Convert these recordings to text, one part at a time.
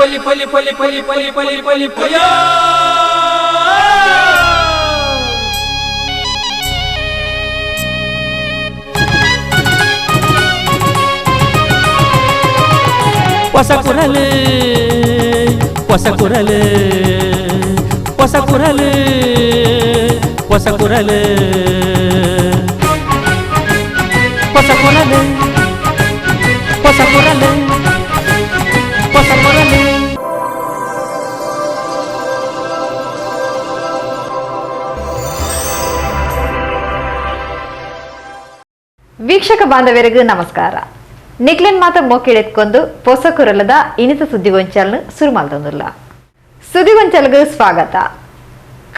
ಪಲಿ ಪಲಿ ಪಲಿ ಪಲಿ ಪಲಿ ಪಲಿ ಪಲಿ ಪಯ ಹೊಸ ಕುರಲು ಹೊಸ ಕುರಲು ಹೊಸ ಕುರಲು ಹೊಸ ಕುರಲು ಹೊಸ ಕುರಲು ಹೊಸ ಕುರಲು ವೀಕ್ಷಕ ಬಾಂಧವ್ಯರಿಗೂ ನಮಸ್ಕಾರ. ನಿಕ್ಲೆನ್ ಮಾತ ಮೋಕಿಳೆತ್ಕೊಂಡು ಪೊಸಕುರಲದ ಇನಿತ ಸುದ್ದಿಗೊಂಚಲ್ನು ಸುರುಮಾಲ್ದೊಂದುಲ್ಲ ಸುದ್ದಿಗೊಂಚಲ್ಗೂ ಸ್ವಾಗತ.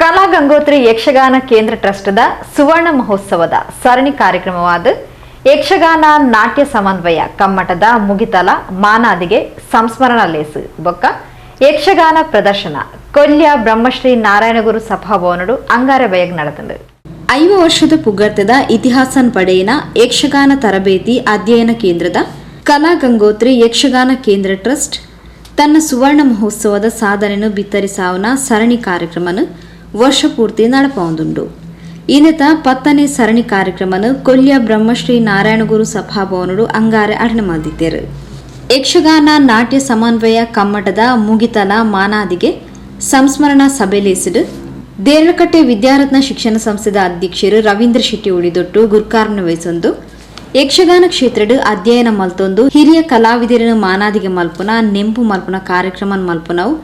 ಕಲಾ ಗಂಗೋತ್ರಿ ಯಕ್ಷಗಾನ ಕೇಂದ್ರ ಟ್ರಸ್ಟ್ದ ಸುವರ್ಣ ಮಹೋತ್ಸವದ ಸರಣಿ ಕಾರ್ಯಕ್ರಮವಾದ ಯಕ್ಷಗಾನ ನಾಟ್ಯ ಸಮನ್ವಯ ಕಮ್ಮಟದ ಮುಗಿತಲ ಮಾನಾದಿಗೆ ಸಂಸ್ಮರಣ ಲೇಸು. ಬೊಕ್ಕ ಯಕ್ಷಗಾನ ಪ್ರದರ್ಶನ ಕೊಲ್ಯ ಬ್ರಹ್ಮಶ್ರೀ ನಾರಾಯಣಗುರು ಸಭಾಭವನಡು ಅಂಗಾರ ಬಯಗ್ ನಡೆದಂಡು ಐವ ವರ್ಷದ ಪುಗ್ಗರ್ತದ ಇತಿಹಾಸನ್ ಪಡೆಯನ ಯಕ್ಷಗಾನ ತರಬೇತಿ ಅಧ್ಯಯನ ಕೇಂದ್ರದ ಕಲಾ ಗಂಗೋತ್ರಿ ಯಕ್ಷಗಾನ ಕೇಂದ್ರ ಟ್ರಸ್ಟ್ ತನ್ನ ಸುವರ್ಣ ಮಹೋತ್ಸವದ ಸಾಧನೆಯನ್ನು ಬಿತ್ತರಿಸಾವನ ಸರಣಿ ಕಾರ್ಯಕ್ರಮನು ವರ್ಷ ಪೂರ್ತಿ ನಡಪೊಂದುಂಡು ಇನ್ನತ ಪತ್ತನೇ ಸರಣಿ ಕಾರ್ಯಕ್ರಮನು ಕೊಲ್ಯ ಬ್ರಹ್ಮಶ್ರೀ ನಾರಾಯಣಗುರು ಸಭಾಭವನಡು ಅಂಗಾರೆ ಅರ್ಣ ಮಾಡಿದ್ದೇರು ಯಕ್ಷಗಾನ ನಾಟ್ಯ ಸಮನ್ವಯ ಕಮ್ಮಟದ ಮುಗಿತನ ಮಾನಾದಿಗೆ ಸಂಸ್ಮರಣಾ ಸಭೆಲೇಸಿಡು ದೇರಳಕಟ್ಟೆ ವಿದ್ಯಾರತ್ನ ಶಿಕ್ಷಣ ಸಂಸ್ಥೆದ ಅಧ್ಯಕ್ಷರು ರವೀಂದ್ರ ಶೆಟ್ಟಿ ಉಳಿದೊಟ್ಟು ಗುರ್ಕಾರ್ನ ವಹಿಸೊಂದು ಯಕ್ಷಗಾನ ಕ್ಷೇತ್ರಡ್ ಅಧ್ಯಯನ ಮಲ್ತೊಂದು, ಹಿರಿಯ ಕಲಾವಿದರನ್ನು ಮಾನಾದಿಗೆ ಮಲ್ಪುನ, ನೆಂಪು ಮಲ್ಪುನ ಕಾರ್ಯಕ್ರಮ ಮಲ್ಪುನವು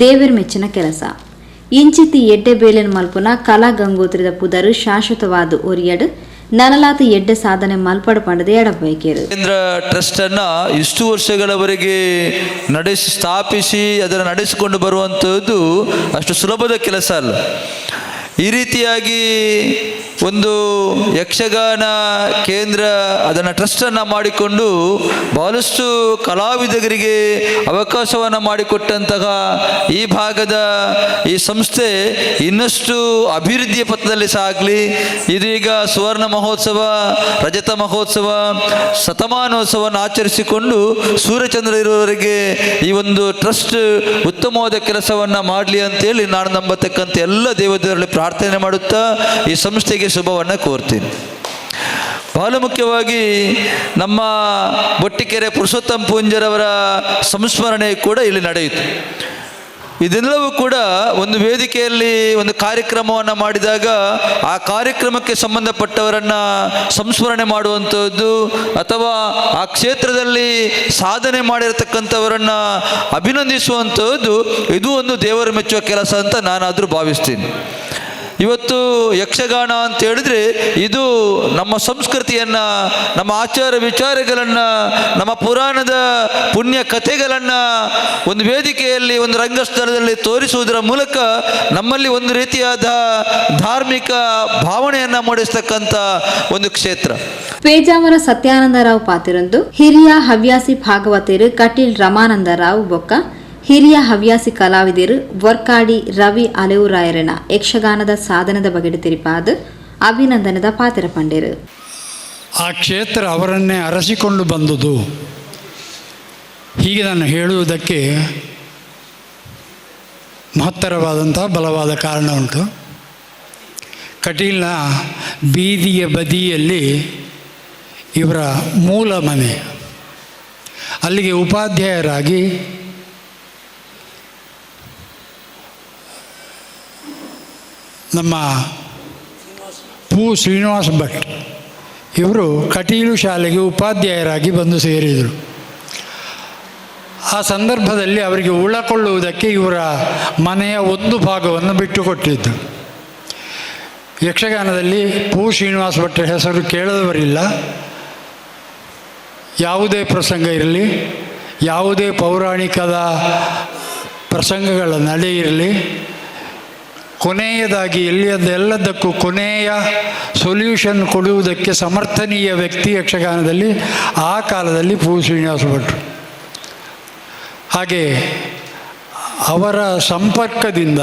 ದೇವರ ಮೆಚ್ಚಿನ ಕೆಲಸ. ಇಂಚಿತಿ ಎಡ್ಡೆ ಬೇಲೆನ್ ಮಲ್ಪುನ ಕಲಾ ಗಂಗೋತ್ರದ ಪುದರು ಶಾಶ್ವತವಾದ ಒರಿಯಡ್ ನನಲಾತ ಎಡ್ಡೆ ಸಾಧನೆ ಮಲ್ಪಡ ಪಂಡದೆ ಎಡಬೇಕಿರು ಕೇಂದ್ರ ಟ್ರಸ್ಟ್ ಅನ್ನ ಇಷ್ಟು ವರ್ಷಗಳವರೆಗೆ ನಡೆಸಿ ಸ್ಥಾಪಿಸಿ ಅದರ ನಡೆಸಿಕೊಂಡು ಬರುವಂಥದ್ದು ಅಷ್ಟು ಸುಲಭದ ಕೆಲಸ ಅಲ್ಲ. ಈ ರೀತಿಯಾಗಿ ಒಂದು ಯಕ್ಷಗಾನ ಕೇಂದ್ರ, ಅದನ್ನು ಟ್ರಸ್ಟನ್ನು ಮಾಡಿಕೊಂಡು ಬಹಳಷ್ಟು ಕಲಾವಿದರಿಗೆ ಅವಕಾಶವನ್ನು ಮಾಡಿಕೊಟ್ಟಂತಹ ಈ ಭಾಗದ ಈ ಸಂಸ್ಥೆ ಇನ್ನಷ್ಟು ಅಭಿವೃದ್ಧಿಯ ಪಥದಲ್ಲಿ ಸಾಗಲಿ ಇದೀಗ ಸುವರ್ಣ ಮಹೋತ್ಸವ, ರಜತ ಮಹೋತ್ಸವ ಶತಮಾನೋತ್ಸವವನ್ನು ಆಚರಿಸಿಕೊಂಡು ಸೂರ್ಯಚಂದ್ರ ಇರುವವರೆಗೆ ಈ ಒಂದು ಟ್ರಸ್ಟ್ ಉತ್ತಮವಾದ ಕೆಲಸವನ್ನು ಮಾಡಲಿ ಅಂತೇಳಿ ನಾನು ನಂಬತಕ್ಕಂಥ ಎಲ್ಲ ದೇವದೇವರಲ್ಲಿ ಪ್ರಾರ್ಥನೆ ಮಾಡುತ್ತಾ ಈ ಸಂಸ್ಥೆಗೆ ಶುಭವನ್ನು ಕೋರ್ತೀನಿ. ಬಹಳ ಮುಖ್ಯವಾಗಿ ನಮ್ಮ ಬೊಟ್ಟಿಕೆರೆ ಪುರುಷೋತ್ತಮ ಪೂಂಜರವರ ಸಂಸ್ಮರಣೆ ಕೂಡ ಇಲ್ಲಿ ನಡೆಯಿತು. ಇದೆಲ್ಲವೂ ಕೂಡ ಒಂದು ವೇದಿಕೆಯಲ್ಲಿ ಒಂದು ಕಾರ್ಯಕ್ರಮವನ್ನು ಮಾಡಿದಾಗ ಆ ಕಾರ್ಯಕ್ರಮಕ್ಕೆ ಸಂಬಂಧಪಟ್ಟವರನ್ನು ಸಂಸ್ಮರಣೆ ಮಾಡುವಂಥದ್ದು ಅಥವಾ ಆ ಕ್ಷೇತ್ರದಲ್ಲಿ ಸಾಧನೆ ಮಾಡಿರತಕ್ಕಂಥವರನ್ನು ಅಭಿನಂದಿಸುವಂಥದ್ದು ಇದು ಒಂದು ದೇವರು ಮೆಚ್ಚುವ ಕೆಲಸ ಅಂತ ನಾನಾದರೂ ಭಾವಿಸ್ತೀನಿ. ಇವತ್ತು ಯಕ್ಷಗಾನ ಅಂತ ಹೇಳಿದ್ರೆ ಇದು ನಮ್ಮ ಸಂಸ್ಕೃತಿಯನ್ನು, ನಮ್ಮ ಆಚಾರ ವಿಚಾರಗಳನ್ನು, ನಮ್ಮ ಪುರಾಣದ ಪುಣ್ಯ ಕಥೆಗಳನ್ನು ಒಂದು ವೇದಿಕೆಯಲ್ಲಿ, ಒಂದು ರಂಗಸ್ಥಳದಲ್ಲಿ ತೋರಿಸುವುದರ ಮೂಲಕ ನಮ್ಮಲ್ಲಿ ಒಂದು ರೀತಿಯಾದ ಧಾರ್ಮಿಕ ಭಾವನೆಯನ್ನ ಮೂಡಿಸ್ತಕ್ಕಂಥ ಒಂದು ಕ್ಷೇತ್ರ. ಪೇಜಾವರ ಸತ್ಯಾನಂದರಾವ್ ಪಾತಿರಂದು, ಹಿರಿಯ ಹವ್ಯಾಸಿ ಭಾಗವತರು ಕಟೀಲ್ ರಮಾನಂದರಾವ್ ಬೊಕ್ಕ ಹಿರಿಯ ಹವ್ಯಾಸಿ ಕಲಾವಿದರು ವರ್ಕಾಡಿ ರವಿ ಅಲೆವುರಾಯರನ ಯಕ್ಷಗಾನದ ಸಾಧನದ ಬಗೆಡೆ ತಿರುಪಾದ ಅಭಿನಂದನದ ಪಾತ್ರ ಪಂಡೆರು. ಆ ಕ್ಷೇತ್ರ ಅವರನ್ನೇ ಅರಸಿಕೊಂಡು ಬಂದುದು. ಹೀಗೆ ನಾನು ಹೇಳುವುದಕ್ಕೆ ಮಹತ್ತರವಾದಂಥ ಬಲವಾದ ಕಾರಣ ಉಂಟು. ಕಟೀಲ್ನ ಬೀದಿಯ ಬದಿಯಲ್ಲಿ ಇವರ ಮೂಲ ಮನೆ. ಅಲ್ಲಿಗೆ ಉಪಾಧ್ಯಾಯರಾಗಿ ನಮ್ಮ ಪೂ ಶ್ರೀನಿವಾಸ ಭಟ್ ಇವರು ಕಟೀಲು ಶಾಲೆಗೆ ಉಪಾಧ್ಯಾಯರಾಗಿ ಬಂದು ಸೇರಿದರು. ಆ ಸಂದರ್ಭದಲ್ಲಿ ಅವರಿಗೆ ಉಳಕೊಳ್ಳುವುದಕ್ಕೆ ಇವರ ಮನೆಯ ಒಂದು ಭಾಗವನ್ನು ಬಿಟ್ಟುಕೊಟ್ಟಿದ್ದು ಯಕ್ಷಗಾನದಲ್ಲಿ ಪು ಶ್ರೀನಿವಾಸ ಭಟ್ರ ಹೆಸರು ಕೇಳದವರಿಲ್ಲ. ಯಾವುದೇ ಪ್ರಸಂಗ ಇರಲಿ, ಯಾವುದೇ ಪೌರಾಣಿಕದ ಪ್ರಸಂಗಗಳ ನಡೆ ಇರಲಿ ಕೊನೆಯದಾಗಿ ಎಲ್ಲಿಯದೆಲ್ಲದಕ್ಕೂ ಕೊನೆಯ ಸೊಲ್ಯೂಷನ್ ಕೊಡುವುದಕ್ಕೆ ಸಮರ್ಥನೀಯ ವ್ಯಕ್ತಿ ಯಕ್ಷಗಾನದಲ್ಲಿ ಆ ಕಾಲದಲ್ಲಿ ಪೂ ಶ್ರೀನಿವಾಸ ಭಟ್ರು ಹಾಗೆ ಅವರ ಸಂಪರ್ಕದಿಂದ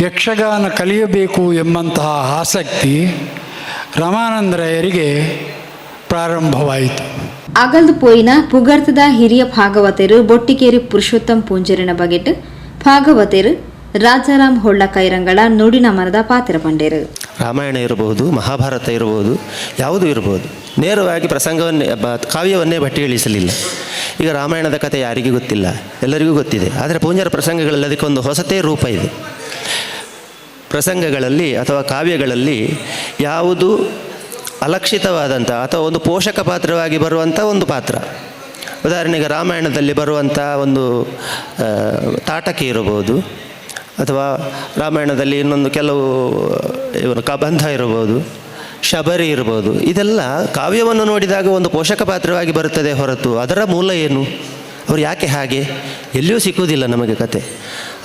ಯಕ್ಷಗಾನ ಕಲಿಯಬೇಕು ಎಂಬಂತಹ ಆಸಕ್ತಿ ರಮಾನಂದರಾಯರಿಗೆ ಪ್ರಾರಂಭವಾಯಿತು. ಅಗಲ್ದು ಪೋಯಿನ ಪುಗರ್ತದ ಹಿರಿಯ ಭಾಗವತರು, ಬೊಟ್ಟಿಕೇರಿ ಪುರುಷೋತ್ತಮ್ ಪೂಂಜರಿನ ಬಗೆಟ್ ಭಾಗವತರು ರಾಜಾರಾಮ್ ಹೊಳ್ಳ ಕೈರಂಗಳ ನುಡಿನ ಮರದ ಪಾತ್ರ ಪಂಡೇರು ರಾಮಾಯಣ ಇರಬಹುದು, ಮಹಾಭಾರತ ಇರಬಹುದು, ಯಾವುದೂ ಇರಬಹುದು. ನೇರವಾಗಿ ಪ್ರಸಂಗವನ್ನೇ ಕಾವ್ಯವನ್ನೇ ಬಟ್ಟಿ ಇಳಿಸಲಿಲ್ಲ. ಈಗ ರಾಮಾಯಣದ ಕಥೆ ಯಾರಿಗೂ ಗೊತ್ತಿಲ್ಲ, ಎಲ್ಲರಿಗೂ ಗೊತ್ತಿದೆ. ಆದರೆ ಪೂಂಜರ ಪ್ರಸಂಗಗಳಲ್ಲಿ ಅದಕ್ಕೊಂದು ಹೊಸತೇ ರೂಪ ಇದೆ. ಪ್ರಸಂಗಗಳಲ್ಲಿ ಅಥವಾ ಕಾವ್ಯಗಳಲ್ಲಿ ಯಾವುದು ಅಲಕ್ಷಿತವಾದಂಥ ಅಥವಾ ಒಂದು ಪೋಷಕ ಪಾತ್ರವಾಗಿ ಬರುವಂಥ ಒಂದು ಪಾತ್ರ. ಉದಾಹರಣೆಗೆ ರಾಮಾಯಣದಲ್ಲಿ ಬರುವಂಥ ಒಂದು ತಾಟಕಿ ಇರಬಹುದು ಅಥವಾ ರಾಮಾಯಣದಲ್ಲಿ ಇನ್ನೊಂದು ಕೆಲವು ಇವನು ಕಬಂಧ ಇರಬಹುದು ಶಬರಿ ಇರಬಹುದು ಇದೆಲ್ಲ ಕಾವ್ಯವನ್ನು ನೋಡಿದಾಗ ಒಂದು ಪೋಷಕ ಪಾತ್ರವಾಗಿ ಬರುತ್ತದೆ ಹೊರತು. ಅದರ ಮೂಲ ಏನು? ಅವರು ಯಾಕೆ ಹಾಗೆ? ಎಲ್ಲಿಯೂ ಸಿಕ್ಕುವುದಿಲ್ಲ ನಮಗೆ ಕತೆ.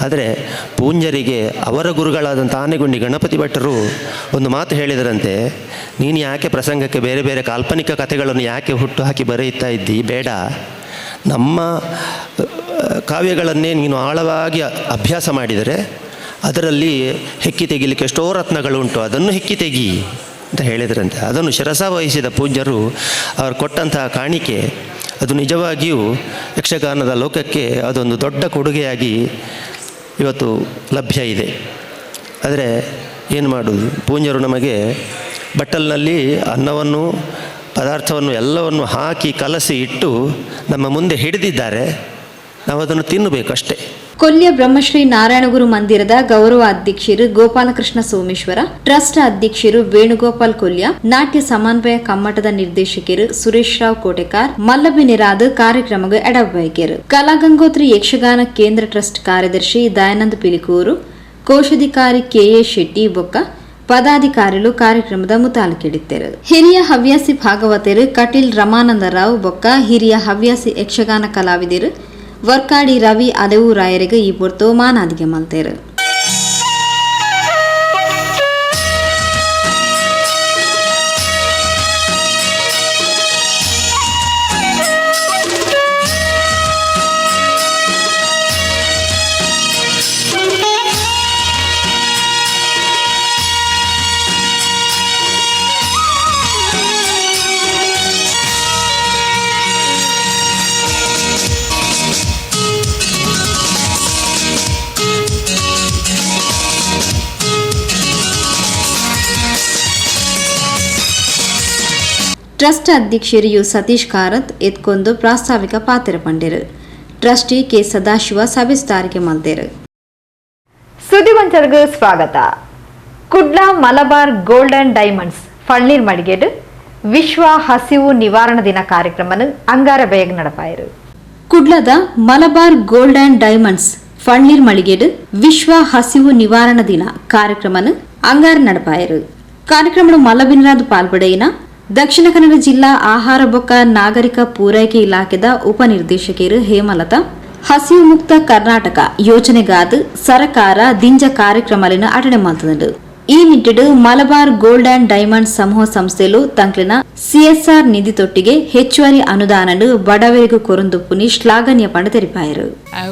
ಆದರೆ ಪೂಂಜರಿಗೆ ಅವರ ಗುರುಗಳಾದಂಥ ಆನೆಗುಂಡಿ ಗಣಪತಿ ಭಟ್ಟರು ಒಂದು ಮಾತು ಹೇಳಿದರಂತೆ, ನೀನು ಯಾಕೆ ಪ್ರಸಂಗಕ್ಕೆ ಬೇರೆ ಬೇರೆ ಕಾಲ್ಪನಿಕ ಕಥೆಗಳನ್ನು ಯಾಕೆ ಹುಟ್ಟು ಹಾಕಿ ಬರೆಯುತ್ತಾ ಇದ್ದಿ? ಬೇಡ. ನಮ್ಮ ಕಾವ್ಯಗಳನ್ನೇ ನೀನು ಆಳವಾಗಿ ಅಭ್ಯಾಸ ಮಾಡಿದರೆ ಅದರಲ್ಲಿ ಹೆಕ್ಕಿ ತೆಗಿಲಿಕ್ಕೆ ಎಷ್ಟೋ ರತ್ನಗಳುಂಟು. ಅದನ್ನು ಹೆಕ್ಕಿ ತೆಗಿ ಅಂತ ಹೇಳಿದ್ರಂತೆ. ಅದನ್ನು ಶಿರಸ ವಹಿಸಿದ ಪೂಜ್ಯರು ಅವರು ಕೊಟ್ಟಂತಹ ಕಾಣಿಕೆ ಅದು ನಿಜವಾಗಿಯೂ ಯಕ್ಷಗಾನದ ಲೋಕಕ್ಕೆ ಅದೊಂದು ದೊಡ್ಡ ಕೊಡುಗೆಯಾಗಿ ಇವತ್ತು ಲಭ್ಯ ಇದೆ. ಆದರೆ ಏನು ಮಾಡೋದು ಪೂಜ್ಯರು ನಮಗೆ ಬಟ್ಟಲಿನಲ್ಲಿ ಅನ್ನವನ್ನು, ಪದಾರ್ಥವನ್ನು ಎಲ್ಲವನ್ನು ಹಾಕಿ ಕಲಸಿ ಇಟ್ಟು ನಮ್ಮ ಮುಂದೆ ಹಿಡಿದಿದ್ದಾರೆ. ನಾವು ಅದನ್ನು ತಿನ್ನಬೇಕು ಅಷ್ಟೇ ಕೊಲ್ಯ ಬ್ರಹ್ಮಶ್ರೀ ನಾರಾಯಣಗುರು ಮಂದಿರದ ಗೌರವ ಅಧ್ಯಕ್ಷರು ಗೋಪಾಲಕೃಷ್ಣ ಸೋಮೇಶ್ವರ, ಟ್ರಸ್ಟ್ ಅಧ್ಯಕ್ಷರು ವೇಣುಗೋಪಾಲ್ ಕೊಲ್ಯ ನಾಟ್ಯ ಸಮನ್ವಯ ಕಮ್ಮಟದ ನಿರ್ದೇಶಕರು ಸುರೇಶ್ ರಾವ್ ಕೋಟೆಕಾರ್ ಮಲ್ಲಬಿನಿರಾದ್ ಕಾರ್ಯಕ್ರಮಕ್ಕೆ ಕಲಾ ಕಲಾಗಂಗೋತ್ರಿ ಯಕ್ಷಗಾನ ಕೇಂದ್ರ ಟ್ರಸ್ಟ್ ಕಾರ್ಯದರ್ಶಿ ದಯಾನಂದ್ ಪಿಲಿಕೂರು, ಕೋಶಾಧಿಕಾರಿ ಕೆಎ ಶೆಟ್ಟಿ ಬೊಕ್ಕ ಪದಾಧಿಕಾರಿಗಳು ಕಾರ್ಯಕ್ರಮದ ಮುತಾಲಿಕೆಡಿದ್ದರು ಹಿರಿಯ ಹವ್ಯಾಸಿ ಭಾಗವತರು ಕಟೀಲ್ ರಮಾನಂದ ರಾವ್ ಬೊಕ್ಕ, ಹಿರಿಯ ಹವ್ಯಾಸಿ ಯಕ್ಷಗಾನ ಕಲಾವಿದರು ವರ್ಕಾಡಿ ರವಿ ಆದವು ರಾಯರಿಗೆ ಈ ಪುರ್ತು ಮಾನಾದಿಗೆ ಟ್ರಸ್ಟ್ ಅಧ್ಯಕ್ಷರು ಯು ಸತೀಶ್ ಕಾರತ್ ಎತ್ಕೊಂದು ಪ್ರಾಸ್ತಾವಿಕ ಪಾತ್ರ ಪಂಡಿರು. ಟ್ರಸ್ಟಿ ಕೆ ಸದಾಶಿವ ಸವಿಸ್ತಾರಿಕೆ ಮಲ್ತೇರು. ಸುದ್ದಿಗೊಂಚರ್ಗೆ ಸ್ವಾಗತ. ಕುಡ್ಲಾ ಮಲಬಾರ್ ಗೋಲ್ಡನ್ ಡೈಮಂಡ್ಸ್ ಫಳ್ನೀರ್ ಮಡಿಗೇಡು ವಿಶ್ವ ಹಸಿವು ನಿವಾರಣ ದಿನ ಕಾರ್ಯಕ್ರಮನ ಅಂಗಾರ ಬೇಗ ನಡಪಾಯರು. ಕುಡ್ಲದ Malabar gold and diamonds Falnir ಮಳಿಗೆಡು ವಿಶ್ವ ಹಸಿವು ನಿವಾರಣ ದಿನ ಕಾರ್ಯಕ್ರಮನ ಅಂಗಾರ ನಡಪಾಯರು. ಕಾರ್ಯಕ್ರಮದ ಮಲಬಿನರಾದ ಪಾಲ್ಪಡೆಯಿನ ದಕ್ಷಿಣ ಕನ್ನಡ ಜಿಲ್ಲಾ ಆಹಾರ ಬೊಕ್ಕ ನಾಗರಿಕ ಪೂರೈಕೆ ಇಲಾಖೆದ ಉಪನಿರ್ದೇಶಕಿಯರು ಹೇಮಲತಾ ಹಸಿವು ಮುಕ್ತ ಕರ್ನಾಟಕ ಯೋಜನೆಗಾದ ಸರಕಾರ ದಿಂಜ ಕಾರ್ಯಕ್ರಮಲಿನ ಅಟನೆ ಮಾತನಾಡು ಈ ನಿಟ್ಟಿಡು ಮಲಬಾರ್ ಗೋಲ್ಡ್ ಅಂಡ್ ಡೈಮಂಡ್ ಸಮೂಹ ಸಂಸ್ಥೆಲು ತಂಕ್ಲಿನ ಸಿಎಸ್ಆರ್ ನಿಧಿ ತೊಟ್ಟಿಗೆ ಹೆಚ್ಚುವರಿ ಅನುದಾನಡು ಬಡವರಿಗೂ ಕೊರಂದುಪ್ಪುನಿ ಶ್ಲಾಘನೀಯ ಪಂಡ ತೆರಿಪಾಯರು ಐ. Uh,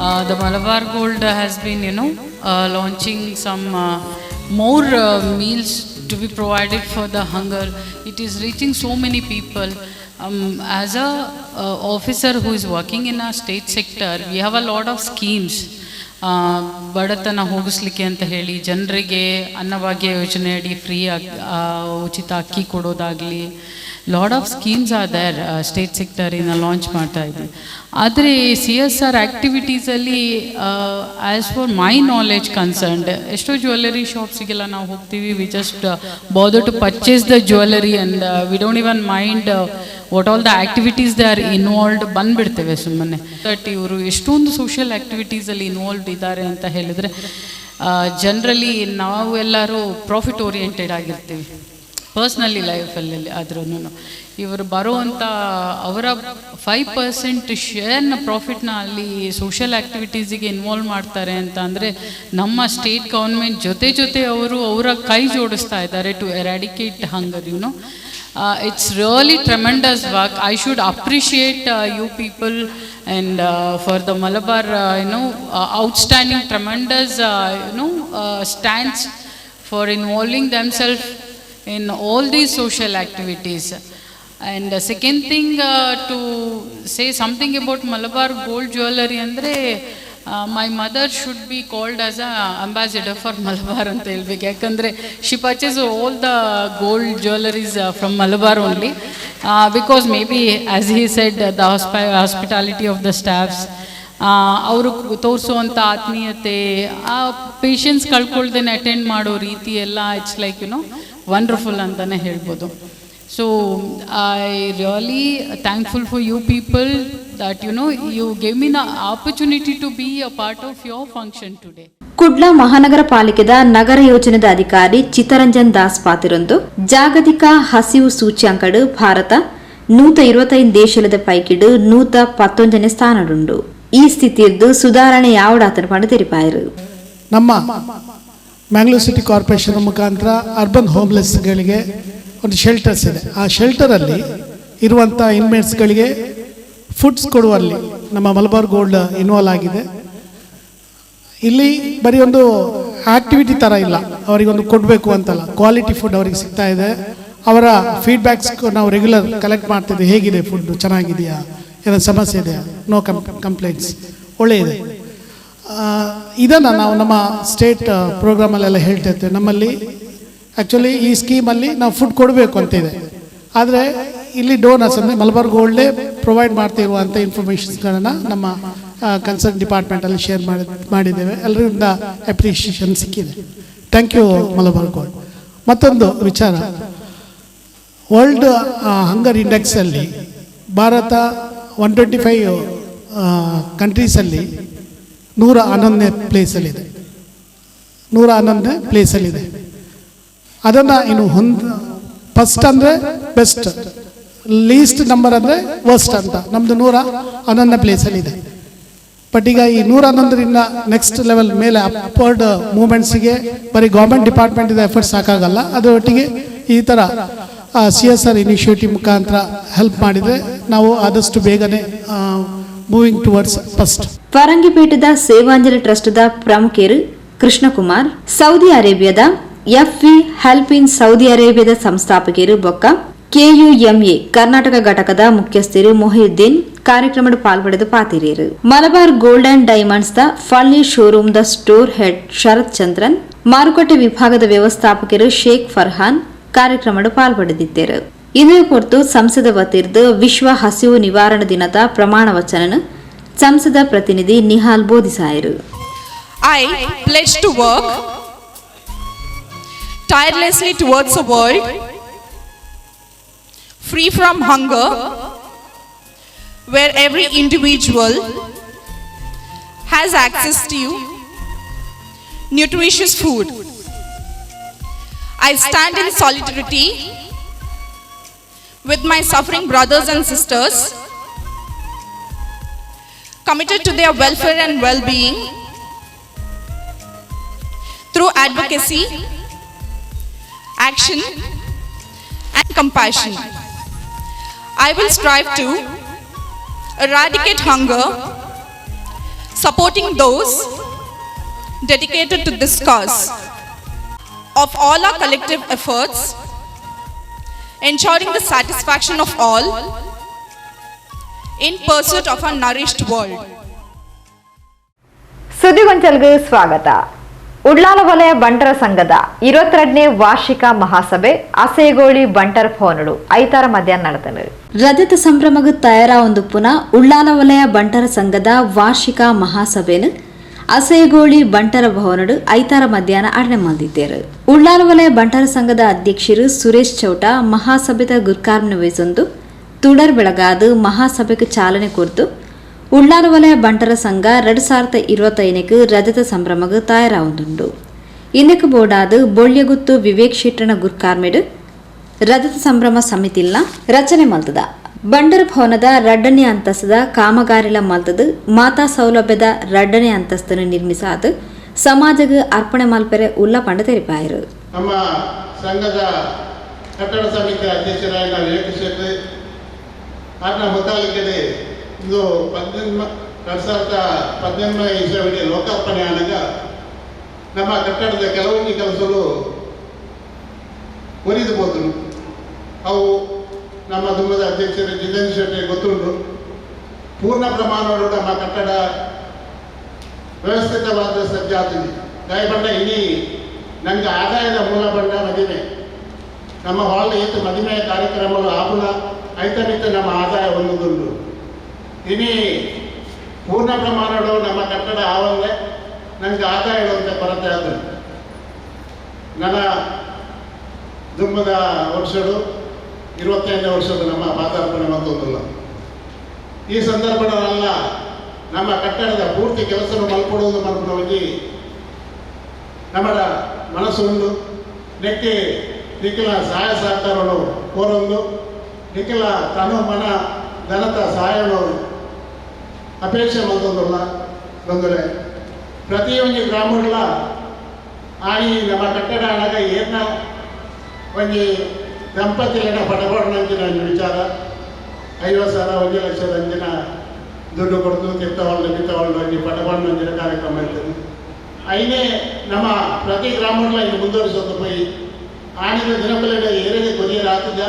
the Malabar Gold has been you know uh, launching some uh, more uh, meals to be provided for the hunger. It is reaching so many people. Um, as a uh, officer who is working in a state sector, we have a lot of schemes. ಬಡತನ ಹೋಗಿಸ್ಲಿಕ್ಕೆ ಅಂತ ಹೇಳಿ ಜನರಿಗೆ ಅನ್ನಭಾಗ್ಯ ಯೋಜನೆ ಅಡಿ free ಉಚಿತ ಅಕ್ಕಿ ಕೊಡೋದಾಗಲಿ lot of schemes are there state ಸೆಕ್ಟರಿನ launch ಮಾಡ್ತಾ ಇದ್ವಿ ಆದರೆ C S R ಆ್ಯಕ್ಟಿವಿಟೀಸಲ್ಲಿ as for my knowledge concerned ಎಷ್ಟೋ ಜ್ಯುವೆಲ್ಲರಿ ಶಾಪ್ಸಿಗೆಲ್ಲ ನಾವು ಹೋಗ್ತೀವಿ. We just bother to purchase the jewellery and we don't even mind what all the activities they are involved ಬಂದುಬಿಡ್ತೇವೆ ಸುಮ್ಮನೆ. But ಇವರು ಎಷ್ಟೊಂದು ಸೋಷಿಯಲ್ ಆ್ಯಕ್ಟಿವಿಟೀಸಲ್ಲಿ ಇನ್ವಾಲ್ವ್ಡ್ ಇದ್ದಾರೆ ಅಂತ ಹೇಳಿದರೆ ಜನರಲಿ ನಾವೆಲ್ಲರೂ ಪ್ರಾಫಿಟ್ ಓರಿಯೆಂಟೆಡ್ ಆಗಿರ್ತೀವಿ. ಪರ್ಸ್ನಲಿ ಲೈಫಲ್ಲಿ ಆದ್ರೂ ಇವರು ಬರುವಂಥ ಅವರ ಫೈವ್ ಪರ್ಸೆಂಟ್ ಶೇರ್ನ ಪ್ರಾಫಿಟ್ನ ಅಲ್ಲಿ ಸೋಷಿಯಲ್ ಆ್ಯಕ್ಟಿವಿಟೀಸಿಗೆ ಇನ್ವಾಲ್ವ್ ಮಾಡ್ತಾರೆ ಅಂತ ಅಂದರೆ ನಮ್ಮ ಸ್ಟೇಟ್ ಗೌರ್ಮೆಂಟ್ ಜೊತೆ ಜೊತೆ ಅವರು ಅವರ ಕೈ ಜೋಡಿಸ್ತಾ ಇದ್ದಾರೆ to eradicate hunger you know it's really tremendous work I should appreciate you people and for the Malabar you know outstanding tremendous you know stands for involving them self in all these social activities thing uh, to say something about Malabar gold jewelry andre uh, my mother should be called as a ambassador for Malabar ಅಂತ ಹೇಳ್ಬೇಕು ಯಾಕಂದರೆ she purchase all the gold jewelleries from Malabar only because maybe as he said the hospitality of the staffs ಅವರು ತೋರಿಸುವಂಥ ಆತ್ಮೀಯತೆ ಆ patience ಕಳ್ಕೊಳ್ದೇನೆ attend ಮಾಡೋ ರೀತಿ ಎಲ್ಲ it's like you know wonderful ಅಂತಲೇ ಹೇಳ್ಬೋದು so I really thankful for you people that you know you gave me the opportunity to be a part of your function today. Kudla ಮಹಾನಗರ ಪಾಲಿಕೆದ ನಗರ ಯೋಜನೆದ ಅಧಿಕಾರಿ ಚಿತ್ತರಂಜನ್ ದಾಸ್ ಪಾತಿರೊಂದು ಜಾಗತಿಕ ಹಸಿವು ಸೂಚ್ಯಾಂಕಡು ಭಾರತ ನೂತ ಇರುವತ್ತೈದು ದೇಶದ ಪೈಕಿಡು ನೂತ ಪತ್ತೊಂದನೇ ಸ್ಥಾನಡುಂಡು ಈ ಸ್ಥಿತಿಯದ್ದು ಸುಧಾರಣೆ ಯಾವಡಾತನ ಪಂಡು ತೆರಿಪಾಯರು ನಮ್ಮ ಮ್ಯಾಂಗ್ಳೂರ್ ಸಿಟಿ ಕಾರ್ಪೊರೇಷನ್ ಮುಖಾಂತರ ಅರ್ಬನ್ ಹೋಮ್ಲೆಸ್ಗಳಿಗೆ ಒಂದು ಶೆಲ್ಟರ್ಸ್ ಇದೆ. ಆ ಶೆಲ್ಟರಲ್ಲಿ ಇರುವಂಥ ಇನ್ಮೇಟ್ಸ್ಗಳಿಗೆ ಫುಡ್ಸ್ ಕೊಡುವಲ್ಲಿ ನಮ್ಮ ಮಲಬಾರ್ ಗೋಲ್ಡ್ ಇನ್ವಾಲ್ವ್ ಆಗಿದೆ. ಇಲ್ಲಿ ಬರೀ ಒಂದು ಆ್ಯಕ್ಟಿವಿಟಿ ಥರ ಇಲ್ಲ. ಅವರಿಗೊಂದು ಕೊಡಬೇಕು ಅಂತಲ್ಲ. ಕ್ವಾಲಿಟಿ ಫುಡ್ ಅವರಿಗೆ ಸಿಗ್ತಾ ಇದೆ. ಅವರ ಫೀಡ್ಬ್ಯಾಕ್ಸ್ ನಾವು ರೆಗ್ಯುಲರ್ ಕಲೆಕ್ಟ್ ಮಾಡ್ತಿದ್ದೆ ಹೇಗಿದೆ ಫುಡ್ ಚೆನ್ನಾಗಿದೆಯಾ? ಏನೋ ಸಮಸ್ಯೆ ಇದೆಯಾ? ನೋ ಕಂಪ್ ಕಂಪ್ಲೇಂಟ್ಸ್ ಒಳ್ಳೆಯದೆ. ಇದನ್ನು ನಾವು ನಮ್ಮ ಸ್ಟೇಟ್ ಪ್ರೋಗ್ರಾಮಲ್ಲೆಲ್ಲ ಹೇಳ್ತಾ ಇರ್ತೇವೆ. ನಮ್ಮಲ್ಲಿ ಆ್ಯಕ್ಚುಲಿ ಈ ಸ್ಕೀಮಲ್ಲಿ ನಾವು ಫುಡ್ ಕೊಡಬೇಕು ಅಂತ ಇದೆ ಆದರೆ ಇಲ್ಲಿ ಡೋನರ್ಸ್ ಅಂದರೆ ಮಲಬಾರ್ ಗೋಲ್ಡೇ ಪ್ರೊವೈಡ್ ಮಾಡ್ತಿರುವಂಥ ಇನ್ಫಾರ್ಮೇಷನ್ಸ್ಗಳನ್ನು ನಮ್ಮ ಕನ್ಸರ್ನ್ ಡಿಪಾರ್ಟ್ಮೆಂಟಲ್ಲಿ ಶೇರ್ ಮಾಡಿ, ಮಾಡಿದ್ದೇವೆ. ಎಲ್ಲರಿಂದ ಅಪ್ರಿಷಿಯೇಷನ್ ಸಿಕ್ಕಿದೆ. ಥ್ಯಾಂಕ್ ಯು ಮಲಬಾರ್ ಗೋಲ್ಡ್ ಮತ್ತೊಂದು ವಿಚಾರ. ವರ್ಲ್ಡ್ ಹಂಗರ್ ಇಂಡೆಕ್ಸಲ್ಲಿ ಭಾರತ ಒನ್ ಟ್ವೆಂಟಿ ಫೈವ್ ಕಂಟ್ರೀಸಲ್ಲಿ ನೂರ ಹನ್ನೊಂದನೇ ಪ್ಲೇಸಲ್ಲಿದೆ ನೂರ ಹನ್ನೊಂದನೇ ಪ್ಲೇಸಲ್ಲಿದೆ ಅದನ್ನು ಇನ್ನು ಹೊಂದ ಫಸ್ಟ್ ಅಂದರೆ ಬೆಸ್ಟ್ ಲೀಸ್ಟ್ ನಂಬರ್ ಅಂದರೆ ವರ್ಸ್ಟ್ ಅಂತ. ನಮ್ಮದು ನೂರ ಹನ್ನೊಂದನೇ ಪ್ಲೇಸಲ್ಲಿದೆ ಬಟ್ ಈಗ ಈ ನೂರ ಹನ್ನೊಂದರಿಂದ ನೆಕ್ಸ್ಟ್ ಲೆವೆಲ್ ಮೇಲೆ ಅಪ್ವರ್ಡ್ ಮೂಮೆಂಟ್ಸಿಗೆ ಬರೀ ಗೌರ್ಮೆಂಟ್ ಡಿಪಾರ್ಟ್ಮೆಂಟಿಂದ ಎಫರ್ಟ್ಸ್ ಸಾಕಾಗಲ್ಲ. ಅದರೊಟ್ಟಿಗೆ ಈ ಥರ ಸಿ ಎಸ್ ಆರ್ ಇನಿಷಿಯೇಟಿವ್ ಮುಖಾಂತರ ಹೆಲ್ಪ್ ಮಾಡಿದರೆ ನಾವು ಆದಷ್ಟು ಬೇಗನೆ ಮೂವಿಂಗ್ ಟುವರ್ಡ್ಸ್ ಫಸ್ಟ್ ಫರಂಗಿಪೇಟದ ಸೇವಾಂಜಲಿ ಟ್ರಸ್ಟ್ದ ಪ್ರಮುಖರು ಕೃಷ್ಣಕುಮಾರ್, ಸೌದಿ ಅರೇಬಿಯಾದ ಎಫ್ವಿ ಹೆಲ್ಪ್ ಇನ್ ಸೌದಿ ಅರೇಬಿಯಾದ ಸಂಸ್ಥಾಪಕರು ಬೊಕ್ಕ ಕೆಯುಎಂಎ, ಕರ್ನಾಟಕ ಘಟಕದ ಮುಖ್ಯಸ್ಥರು ಮೊಹಿಯುದ್ದೀನ್ ಕಾರ್ಯಕ್ರಮದ ಪಾಲ್ಪಡೆದು ಪಾತಿರಿಯರು. ಮಲಬಾರ್ ಗೋಲ್ಡ್ ಅಂಡ್ ಡೈಮಂಡ್ಸ್ ದ ಫಳ್ಳಿ ಶೋರೂಮ್ ದ ಸ್ಟೋರ್ ಹೆಡ್ ಶರತ್ ಚಂದ್ರನ್, ಮಾರುಕಟ್ಟೆ ವಿಭಾಗದ ವ್ಯವಸ್ಥಾಪಕರು ಶೇಖ್ ಫರ್ಹಾನ್ ಕಾರ್ಯಕ್ರಮದ ಪಾಲ್ಪಡೆದಿದ್ದರು ಇದೇ ಕುರಿತು ಸಂಸದ ವತಿರ್ದು ವಿಶ್ವ ಹಸಿವು ನಿವಾರಣ ದಿನದ ಪ್ರಮಾಣ ವಚನ ಸಂಸದ ಪ್ರತಿನಿಧಿ Nihal ಬೋಧಿಸಾಯರು. Tirelessly towards a world free from hunger, where every individual has access to nutritious food. I stand in solidarity with my suffering brothers and sisters, committed to their welfare and well being through advocacy, action, and compassion. I will strive to eradicate hunger, supporting those dedicated to this cause. Of all our collective efforts, ensuring the satisfaction of all in pursuit of a nourished world. ಸುದ್ದಿಗೊಂಚಲ್ಗೆ ಸ್ವಾಗತ ಉಡ್ಲಾಲ ವಲಯ ಬಂಟರ ಸಂಘದ ಇರುವತ್ತೆರಡನೇ ವಾರ್ಷಿಕ ಮಹಾಸಭೆ ಅಸೇಗೋಳಿ ಬಂಟರ ಭವನಡು ಐತಾರ ಮಧ್ಯಾಹ್ನ ನಡೆದನು ರಜತ ಸಂಭ್ರಮಗ ತಯಾರ ಒಂದು ಪುನ ಉಳ್ಳಾಲ ವಲಯ ಬಂಟರ ಸಂಘದ ವಾರ್ಷಿಕ ಮಹಾಸಭೆನು ಅಸೇಗೋಳಿ ಬಂಟರ ಭವನಡು ಐತಾರ ಮಧ್ಯಾಹ್ನ ಅಡನೆ ಮಾಡಿದ್ದೇರು ಉಳ್ಳಾಲ ವಲಯ ಬಂಟರ ಸಂಘದ ಅಧ್ಯಕ್ಷರು ಸುರೇಶ್ ಚೌಟ ಮಹಾಸಭೆದ ಗುರ್ಕಾರ್ನ ವಹಿಸೊಂದು ತುಡರ್ ಬೆಳಗಾದು ಮಹಾಸಭೆಗೆ ಚಾಲನೆ ಕೊಡ್ತು. ವಲಯ ಬಂಟರ ಸಂಘ ಎರಡು ಸಾವಿರದ ಇರುವತ್ತೈದಕ್ಕೆ ರಜತ ಸಂಭ್ರಮಗ ತಯಾರಾವುದುಂಡು ಇನ್ನಕ್ಕೆ ಬೋಡಾದು ಬೊಳ್ಯಗುತ್ತು ವಿವೇಕ್ ಶೆಟ್ಟಣ ಗುರ್ಕಾರ್ಮೆಡು ರಜತ ಸಂಭ್ರಮ ಸಮಿತಿಲ್ನ ರಚನೆ ಮಲ್ತದ. ಬಂಡರ ಭವನದ ರಡ್ಡನೆ ಅಂತಸ್ತದ ಕಾಮಗಾರಿಲ ಮಲ್ತದ ಮಾತಾ ಸೌಲಭ್ಯದ ರಡ್ಡನೆ ಅಂತಸ್ತನ್ನು ನಿರ್ಮಿಸಾದ ಸಮಾಜಗ ಅರ್ಪಣೆ ಮಲ್ಪರೆ ಉಲ್ಲ ಪಂಡ ತೆರಿಪಾಯರು ಸಂಘದ ಕಟ್ಟಡ ಸಮಿತಿ ಅಧ್ಯಕ್ಷರಾದ ಶೆಟ್ಟಿ, ಆತನ ಮುತಾಲಿಕೆದೆ ಇದು ಪದ್ಮ ಎರಡು ಸಾವಿರದ ಇಸವಿಗೆ ಲೋಕಾರ್ಪಣೆ ಆದಾಗ ನಮ್ಮ ಕಟ್ಟಡದ ಕೆಲವೊಂದು ಕೆಲಸಗಳು ಒರಿದು ಹೋದರು. ಅವು ನಮ್ಮ ದುಮ್ಮದ ಅಧ್ಯಕ್ಷರು ಜಿತೇಂದ್ರ ಶೆಟ್ಟಿ ಗೊತ್ತುಂಟು. ಪೂರ್ಣ ಪ್ರಮಾಣದ ನಮ್ಮ ಕಟ್ಟಡ ವ್ಯವಸ್ಥಿತವಾದ ಸಜ್ಜಾತಿದೆ ದಯಪಂಡ ಇಡೀ ನನಗೆ ಆದಾಯದ ಮೂಲ ಬಂಡ ಮದಿಮೆ ನಮ್ಮ ಹಾಲ್ ಏತು ಮದಿಮೆಯ ಕಾರ್ಯಕ್ರಮಗಳು ಆಪುಲ ಐತಮಿತ್ತ ನಮ್ಮ ಆದಾಯ ಒಂದುದುಂಟು ಇನಿ ಪೂರ್ಣ ಪ್ರಮಾಣಗಳು ನಮ್ಮ ಕಟ್ಟಡ ಆವಂದ್ರೆ ನನಗೆ ಅಂತ ಕೊರತೆ ಆದರು ನನ್ನ ದುಂಬದ ವರ್ಷಗಳು ಇರುವತ್ತೈದನೇ ವರ್ಷದ ನಮ್ಮ ಪಾದಾರ್ಪಣೆ ಮತ್ತೊಂದಲ್ಲ. ಈ ಸಂದರ್ಭದಲ್ಲ ನಮ್ಮ ಕಟ್ಟಡದ ಪೂರ್ತಿ ಕೆಲಸವನ್ನು ಮಲ್ಕೊಡುವುದು ಮಲ್ಪಡುವಾಗಿ ನಮ್ಮ ಮನಸ್ಸು ಒಂದು ನೆಕ್ಕೆ ನಿಖಿಲ ಸಹಾಯ ಸಹಕಾರಗಳು ಕೋರೊಂದು, ನಿಖಿಲ ತನು ಮನ ಧನತ ಸಹಾಯವನ್ನು ಅಪೇಕ್ಷೆ ಮಾಡೋದಲ್ಲ ಬಂದರೆ ಪ್ರತಿಯೊಂದು ಗ್ರಾಮಗಳ ಆಯಿ ನಮ್ಮ ಕಟ್ಟಡ ಆನಾಗ ಏನ ಒಂದು ದಂಪತಿಗಳ ಪಡಬಾರ್ದಂಚಿನ ವಿಚಾರ. ಐವತ್ತು ಸಾವಿರ, ಒಂದು ಲಕ್ಷದ ಅಂಚಿನ ದುಡ್ಡು ಕೊಡ್ತು ತಿತ್ತವಾಳ್ದು ಬಿತ್ತವಾಳ್ದು ಒಂಜಿ ಪಡಬಾರ್ದಂಚಿನ ಕಾರ್ಯಕ್ರಮ ಇರ್ತದೆ. ಐನೇ ನಮ್ಮ ಪ್ರತಿ ಗ್ರಾಮಗಳ ಇಲ್ಲಿ ಮುಂದುವರಿಸೋದು ಪೋಯಿ ಆಣಿನ ದಿನಬಲೆಗಳ ಏರಿಗೆ ಕೊನೆಯ ರಾತ್ರಿ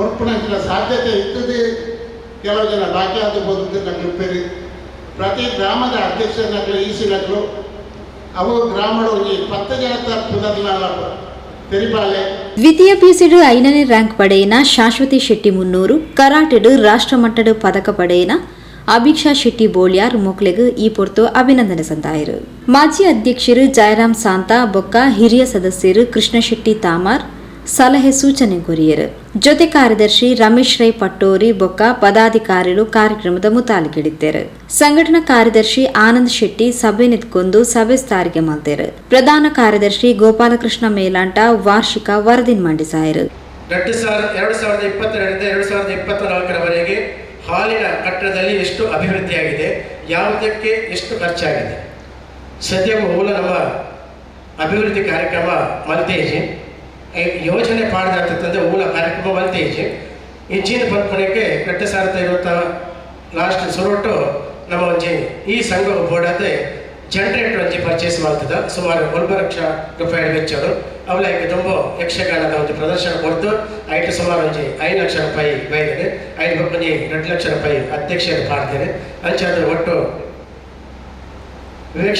ಒರ್ಪಣಂಚಿನ ಸಾಧ್ಯತೆ ಇರ್ತದೆ. ಕೆಲವು ಜನ ಬಾಕಿ ಅಂತ ನಕಲು ಪೇರಿ. ಪ್ರತಿ ಗ್ರಾಮದ ಅಧ್ಯಕ್ಷನಗಳು ಈಸಿನಗಳು ಅವು ಗ್ರಾಮಗಳು ಈ ಪತ್ತು ಜನ ಪುನರ್ನಾಲ ತೆರಿಪಾಲೆ ದ್ವಿತೀಯ ಪಿಸಿಡು ಐದನೇ ರ್ಯಾಂಕ್ ಪಡೆಯಿನ ಶಾಶ್ವತಿ ಶೆಟ್ಟಿ ಮುನ್ನೂರು, ಕರಾಟೆಡು ರಾಷ್ಟ್ರಮಟ್ಟದ ಪದಕ ಪಡೆಯಿನ ಅಭಿಕ್ಷಾ ಶೆಟ್ಟಿ ಬೋಳ್ಯಾರ್ ಮೊಕ್ಲೆಗ್ ಈ ಪೊರ್ತು ಅಭಿನಂದನೆ ಸಂದಾಯರು ಮಾಜಿ ಅಧ್ಯಕ್ಷರು ಜಯರಾಮ್ ಸಾಂತಾ, ಬೊಕ್ಕ ಹಿರಿಯ ಸದಸ್ಯರು ಕೃಷ್ಣ ಶೆಟ್ಟಿ ತಾಮಾರ್ ಸಲಹೆ ಸೂಚನೆ ಕೊರಿಯರು ಜೊತೆ ಕಾರ್ಯದರ್ಶಿ ರಮೇಶ್ ರೈ ಪಟ್ಟೋರಿ, ಬೊಕ್ಕ, ಪದಾಧಿಕಾರಿಗಳು ಕಾರ್ಯಕ್ರಮದ ಮುತಾಲಿಗಿಡಿದ್ದರು. ಸಂಘಟನಾ ಕಾರ್ಯದರ್ಶಿ ಆನಂದ್ ಶೆಟ್ಟಿ, ಸಭೆ ನಿಂತ್ಕೊಂಡು ಸಭೆ ಸ್ಥಾರಿಗೆ ಮಾಡಿದರು ಪ್ರಧಾನ ಕಾರ್ಯದರ್ಶಿ ಗೋಪಾಲಕೃಷ್ಣ ಮೇಲಾಂಟ ವಾರ್ಷಿಕ ವರದಿ ಮಂಡಿಸಾಯರು. ಎರಡು ಸಾವಿರ ಎರಡು ಸಾವಿರದ ಇಪ್ಪತ್ತೆರಡರಿಂದ ಎರಡು ಸಾವಿರದ ಇಪ್ಪತ್ತ ನಾಲ್ಕರವರೆಗೆ ಹಾಲಿನ ಕಟ್ಟಡದಲ್ಲಿ ಎಷ್ಟು ಅಭಿವೃದ್ಧಿಯಾಗಿದೆ ಯಾವುದಕ್ಕೆ ಎಷ್ಟು ಖರ್ಚಾಗಿದೆ. ಸದ್ಯ ಮೂಲ ನಮ್ಮ ಅಭಿವೃದ್ಧಿ ಕಾರ್ಯಕ್ರಮ ಮಲ್ತೇಜಿ ಯೋಜನೆ ಪಾಡ್ದಂತಂದ್ರೆ ಮೂಲ ಕಾರ್ಯಕ್ರಮ ಮಲ್ತೇಜಿ ಹೆಚ್ಚಿನ ಪಂಪಣಕ್ಕೆ ಕಟ್ಟ ಸಾವಿರದ ಇರುವಂಥ ಲಾಸ್ಟ್ ಸುರೊಟ್ಟು ನಮ್ಮ ಒಂಜಿ, ಈ ಸಂಘ ಬೋರ್ಡದೆ ಜನರೇಟರ್ ಒಂಜಿ ಪರ್ಚೇಸ್ ಮಾಡ್ತದ ಸುಮಾರು ಒಂದು ಲಕ್ಷ ರೂಪಾಯಿ ವೆಚ್ಚಗಳು ಅವಳ ತುಂಬ ಯಕ್ಷಗಾನದ ಒಂದು ಪ್ರದರ್ಶನ ಕೊಡ್ತು. ಐಟು ಸುಮಾರು ಒಂಜಿ ಐದು ಲಕ್ಷ ರೂಪಾಯಿ ಬೈದರೆ ಐದು ಒಂಜಿ ಎರಡು ಲಕ್ಷ ರೂಪಾಯಿ ಅಧ್ಯಕ್ಷರು ಪಾಡ್ತೇನೆ. ಅಂಚಾದ ಒಟ್ಟು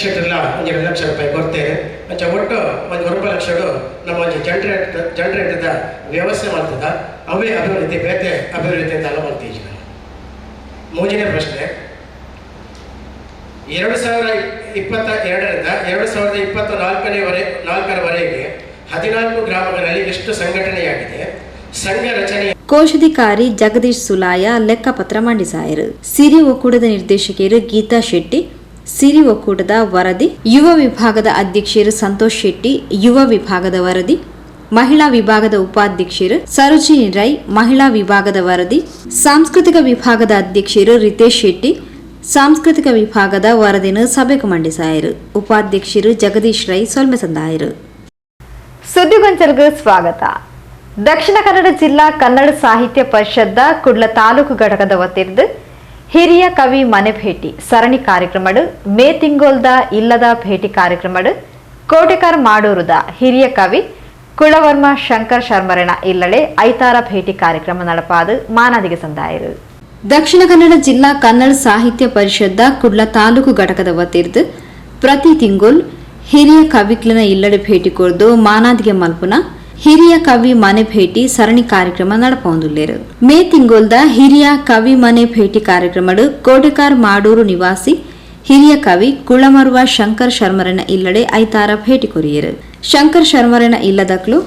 ಶೆಟ್ಟರ್ಲ ಒಂದು ಎರಡು ಲಕ್ಷ ರೂಪಾಯಿ ಕೊಡ್ತೇನೆ ಅಂಚ ಒಟ್ಟು ಒಂದು ಒಂದು ಲಕ್ಷಗಳು ನಮ್ಮ ಒಂದು ಜನರೇಟ್ ಜನರೇಟರ್ದ ವ್ಯವಸ್ಥೆ ಮಾಡ್ತದ. ಅವೇ ಅಭಿವೃದ್ಧಿ ಬೇತೆ ಅಭಿವೃದ್ಧಿ ಅಂತ ಅಲ್ಲ ಮಾಡ್ತೀವಿ ಮೂರನೇ ಪ್ರಶ್ನೆ. ಎರಡು ಸಾವಿರ ಇಪ್ಪತ್ತ ಎರಡರಿಂದ ಎರಡು ಸಾವಿರದ ಇಪ್ಪತ್ತ ನಾಲ್ಕನೇವರೆ ನಾಲ್ಕರವರೆಗೆ ಹದಿನಾಲ್ಕು ಗ್ರಾಮಗಳಲ್ಲಿ ಎಷ್ಟು ಸಂಘಟನೆಯಾಗಿದೆ? ಸಂಘ ರಚನೆ ಕೋಶಾಧಿಕಾರಿ ಜಗದೀಶ್ ಸುಲಾಯ ಲೆಕ್ಕಪತ್ರ ಮಂಡಿಸಾಯರು ಸಿರಿ ಒಕ್ಕೂಟದ ನಿರ್ದೇಶಕಿಯರು ಗೀತಾ ಶೆಟ್ಟಿ ಸಿರಿ ಒಕ್ಕೂಟದ ವರದಿ, ಯುವ ವಿಭಾಗದ ಅಧ್ಯಕ್ಷರು ಸಂತೋಷ್ ಶೆಟ್ಟಿ, ಯುವ ವಿಭಾಗದ ವರದಿ, ಮಹಿಳಾ ವಿಭಾಗದ ಉಪಾಧ್ಯಕ್ಷರು ಸರೋಜಿನಿ ರೈ, ಮಹಿಳಾ ವಿಭಾಗದ ವರದಿ, ಸಾಂಸ್ಕೃತಿಕ ವಿಭಾಗದ ಅಧ್ಯಕ್ಷರು ರಿತೇಶ್ ಶೆಟ್ಟಿ, ಸಾಂಸ್ಕೃತಿಕ ವಿಭಾಗದ ವರದಿನ ಸಭೆಗೆ ಮಂಡಿಸಾಯರು. ಉಪಾಧ್ಯಕ್ಷರು ಜಗದೀಶ್ ರೈ, ಸೊಲ್ಮೆ ಸಂದಾಯರು. ಸುದ್ದಿಗೊಂಚಲ್ಗೆ ಸ್ವಾಗತ. ದಕ್ಷಿಣ ಕನ್ನಡ ಜಿಲ್ಲಾ ಕನ್ನಡ ಸಾಹಿತ್ಯ ಪರಿಷತ್ ಕುಡ್ಲ ತಾಲೂಕು ಘಟಕದ ವತಿರ್ದು ಹಿರಿಯ ಕವಿ ಮನೆ ಭೇಟಿ, ಸರಣಿ ಕಾರ್ಯಕ್ರಮಡು ಮೇ ತಿಂಗೋಲ್ದ ಇಲ್ಲದ ಭೇಟಿ ಕಾರ್ಯಕ್ರಮಡು ಕೋಟೆಕಾರ್ ಮಾಡೂರುದ ಹಿರಿಯ ಕವಿ ಕುಳವರ್ಮ ಶಂಕರ್ ಶರ್ಮರಣ ಇಲ್ಲಳೆ ಐತಾರ ಭೇಟಿ ಕಾರ್ಯಕ್ರಮ ನಡಪಾದು ಮಾನದಿಗೆ ಸಂದಾಯರು. ದಕ್ಷಿಣ ಕನ್ನಡ ಜಿಲ್ಲಾ ಕನ್ನಡ ಸಾಹಿತ್ಯ ಪರಿಷತ್ದ ಕುಡ್ಲ ತಾಲೂಕು ಘಟಕದ ವತಿರ್ದು ಪ್ರತಿ ತಿಂಗೋಲ್ ಹಿರಿಯ ಕವಿಕ್ಲನ ಇಲ್ಲಡೆ ಭೇಟಿ ಕೊರ್ದು ಮಾನಾದಿಗೆ ಮಲ್ಪುನ ಹಿರಿಯ ಕವಿ ಮನೆ ಭೇಟಿ ಸರಣಿ ಕಾರ್ಯಕ್ರಮ ನಡಪೊಂದುಲ್ಲೇರು ಮೇ ತಿಂಗೋಲ್ದ ಹಿರಿಯ ಕವಿ ಮನೆ ಭೇಟಿ ಕಾರ್ಯಕ್ರಮಡು ಕೋಟೆಕಾರ್ ಮಾಡೂರು ನಿವಾಸಿ ಹಿರಿಯ ಕವಿ ಕುಳಮರುವ ಶಂಕರ್ ಶರ್ಮರನ ಇಲ್ಲಡೆ ಐತಾರ ಭೇಟಿ ಕೊರಿಯರು. ಶಂಕರ್ ಶರ್ಮರನ ಇಲ್ಲದಕ್ಲು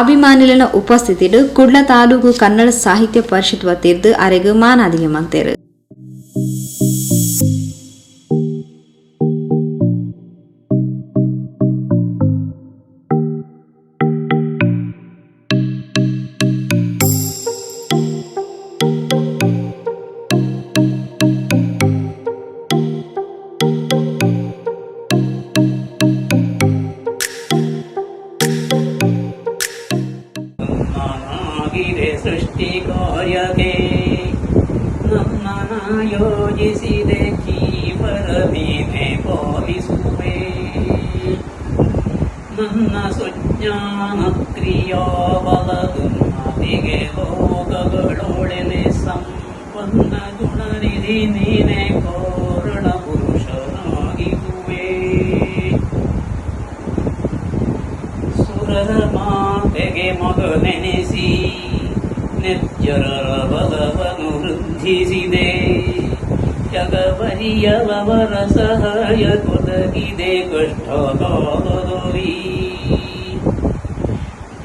ಅಭಿಮಾನಿಲನ ಉಪಸ್ಥಿತಿಡು ಕುಡ್ಲ ತಾಲೂಕು ಕನ್ನಡ ಸಾಹಿತ್ಯ ಪರಿಷತ್ ವತಿರ್ದು ಅರೆಗು ಮಾನಾದಿಗೆ ಮಂತೇರು. ಸುಜ್ಞಾನ ಕ್ರಿಯಾಬಲದು ನದಿಗೆ ಲೋಕಗಳೊಳೆನೆ ಸಂಪನ್ನ ಗುಣನಿಧಿ ನೀನೆ ಕೋರಣ ಪುರುಷನಾಗಿರುವೆ ಸುರರ ಮಾತೆಗೆ ಮಗನೆನಿಸಿ, ನಿರ್ಜರರ ಬಲವನು ವೃದ್ಧಿಸಿದೆ. ಜಗವರಿಯವರ ಸಹಾಯ ಕೊದಗಿದೆ ಕಷ್ಟಕಾಲದಲ್ಲಿ ತುರುಳ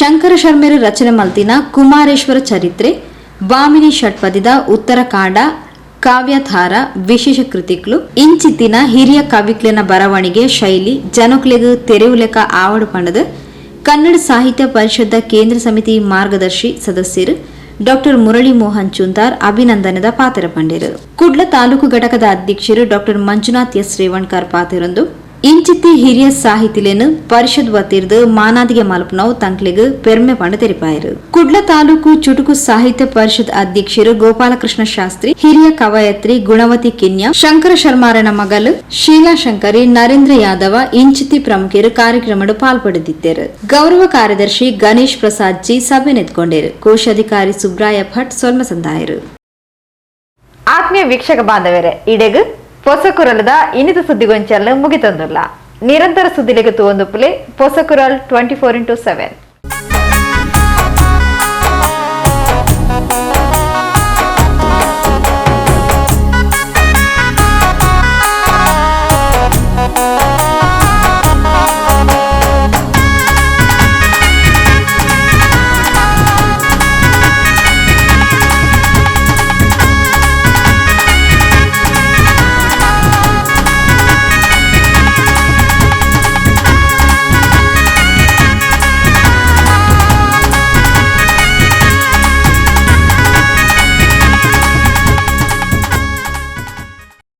ಶಂಕರ ಶರ್ಮೆರ ರಚನೆ ಮಲ್ತಿನ ಕುಮಾರೇಶ್ವರ ಚರಿತ್ರೆ, ಬಾಮಿನಿ ಷಟ್ಪದಿದ ಉತ್ತರಕಾಂಡ, ಕಾವ್ಯಧಾರ, ವಿಶೇಷ ಕೃತಿಗಳು, ಇಂಚಿತ್ತಿನ ಹಿರಿಯ ಕವಿಕ್ಲಿನ ಬರವಣಿಗೆ ಶೈಲಿ ಜನಕ್ಲೆಗ್ ತೆರೆವುಲೆಕ ಆವಡು ಪಂಡದ ಕನ್ನಡ ಸಾಹಿತ್ಯ ಪರಿಷತ್ ಕೇಂದ್ರ ಸಮಿತಿ ಮಾರ್ಗದರ್ಶಿ ಸದಸ್ಯರು ಡಾಕ್ಟರ್ ಮುರಳಿ ಮೋಹನ್ ಚುಂದಾರ್ ಅಭಿನಂದನದ ಪಾತ್ರ ಪಂಡಿರು. ಕುಡ್ಲ ತಾಲೂಕು ಘಟಕದ ಅಧ್ಯಕ್ಷರು ಡಾಕ್ಟರ್ ಮಂಜುನಾಥ್ ಎಸ್. ರೇವಣ್ಕರ್ ಪಾತಿರೊಂದು ಇಂಚಿತ್ತಿ ಹಿರಿಯ ಸಾಹಿತಿಲೇನು ಪರಿಷತ್ ವತಿರ್ದು ಮಾನಾದಿಗೆ ಮಲ್ಪನವು ತಂಕ್ಲಿಗ್ ಪೆರ್ಮೆ ಪಂಡ ತೆರಿಪಾಯರು. ಕುಡ್ಲ ತಾಲೂಕು ಚುಟುಕು ಸಾಹಿತ್ಯ ಪರಿಷತ್ ಅಧ್ಯಕ್ಷರು ಗೋಪಾಲಕೃಷ್ಣ ಶಾಸ್ತ್ರಿ, ಹಿರಿಯ ಕವಯತ್ರಿ ಗುಣವತಿ ಕಿನ್ಯ, ಶಂಕರ ಶರ್ಮಾರನ ಮಗಲು ಶೀಲಾ ಶಂಕರಿ, ನರೇಂದ್ರ ಯಾದವ ಇಂಚಿತ್ತಿ ಪ್ರಮುಖರು ಕಾರ್ಯಕ್ರಮಡು ಪಾಲ್ಪಡೆದಿದ್ದರು ಗೌರವ ಕಾರ್ಯದರ್ಶಿ ಗಣೇಶ್ ಪ್ರಸಾದ್ ಜಿ ಸಭೆ ನೆತ್ಕೊಂಡರು. ಕೋಶಾಧಿಕಾರಿ ಸುಬ್ರಾಯ ಭಟ್ ಸೊಲ್ಮಸಂದಾಯರು. ಆತ್ಮೀಯ ವೀಕ್ಷಕ ಬಾಂಧವರೇ ಇಡೆಗ್ ಪೊಸಕುರಲದ ಇನಿತ ಸುದ್ದಿಗೊಂಚಲ್ಲ ಮುಗಿತಂದುಲ್ಲ. ನಿರಂತರ ಸುದ್ದಿಲೆಗೆ ತೂವೊಂದು ಪುಲೆ ಪೊಸಕುರಲ್ ಟ್ವೆಂಟಿ ಫೋರ್ ಇಂಟು ಸೆವೆನ್